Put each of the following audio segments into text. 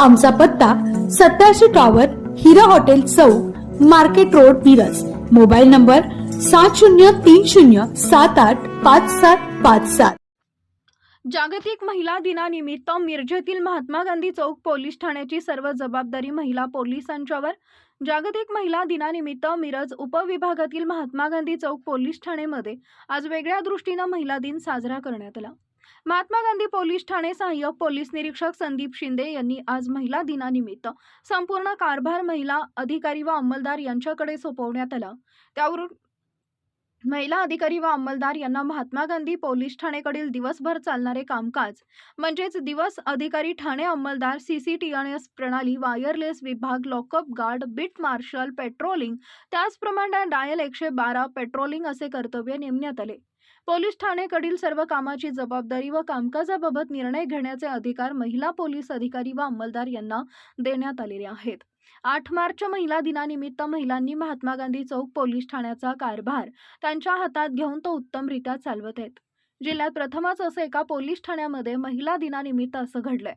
आमचा पत्ता सत्याऐंशी टॉवर हिरा हॉटेल चौक market road Miraj. Mobile number सात शून्य तीन शून्य सात आठ पाच सात पाच सात. जागतिक महिला दिनानिमित्त मिरजेतील महात्मा गांधी चौक पोलीस ठाण्याची सर्व जबाबदारी महिला पोलिसांच्यावर. जागतिक महिला दिनानिमित्त मिरज उपविभागातील महात्मा गांधी चौक पोलीस ठाणेमध्ये आज वेगळ्या दृष्टीनं महिला दिन साजरा करण्यात आला. महात्मा गांधी पोलीस ठाणे सहाय्यक पोलीस निरीक्षक संदीप शिंदे यांनी आज महिला दिनानिमित्त संपूर्ण कारभार महिला अधिकारी व अंमलदार यांच्याकडे सोपवण्यात आला. त्यावरून महिला अधिकारी व अंमलदार यांना महात्मा गांधी पोलीस ठाणेकडील दिवसभर चालणारे कामकाज. म्हणजेच दिवस अधिकारी ठाणे अंमलदार सीसीटीएनएस प्रणाली वायरलेस विभाग lockup guard beat marshal patrolling त्याचप्रमाणे डायल एकशे बारा पेट्रोलिंग असे कर्तव्य नेमण्यात आले. पोलीस ठाणेकडील सर्व कामाची जबाबदारी व कामकाजाबाबत निर्णय घेण्याचे अधिकार महिला पोलीस अधिकारी व अंमलदार यांना देण्यात आलेले आहेत. आठ मार्च महिला दिनानिमित्त महिलांनी महात्मा गांधी चौक पोलीस ठाण्याचा कारभार त्यांच्या हातात घेऊन तो उत्तमरित्या चालवत आहेत. जिल्ह्यात प्रथमच असं एका पोलीस ठाण्यामध्ये महिला दिनानिमित्त असं घडलंय.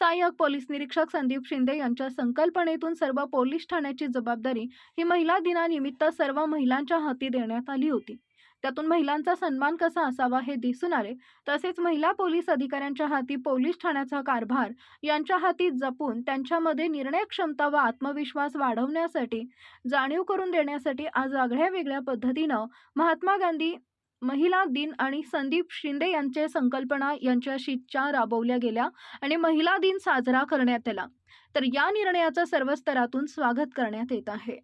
सहाय्यक पोलीस निरीक्षक संदीप शिंदे यांच्या संकल्पनेतून सर्व पोलीस ठाण्याची जबाबदारी ही महिला दिनानिमित्त सर्व महिलांच्या हाती देण्यात आली होती. त्यातून महिलांचा सन्मान कसा असावा हे दिसून आले. तसेच महिला पोलीस अधिकाऱ्यांच्या हाती पोलीस ठाण्याचा कारभार यांच्या हाती जपून त्यांच्यामध्ये निर्णय क्षमता व आत्मविश्वास वाढवण्यासाठी जाणीव करून देण्यासाठी आज आगळ्या वेगळ्या पद्धतीनं महात्मा गांधी महिला दिन आणि संदीप शिंदे यांचे संकल्पना यांच्या शिच्चा राबवल्या गेल्या आणि महिला दिन साजरा करण्यात आला. तर या निर्णयाचं सर्व स्तरातून स्वागत करण्यात येत आहे.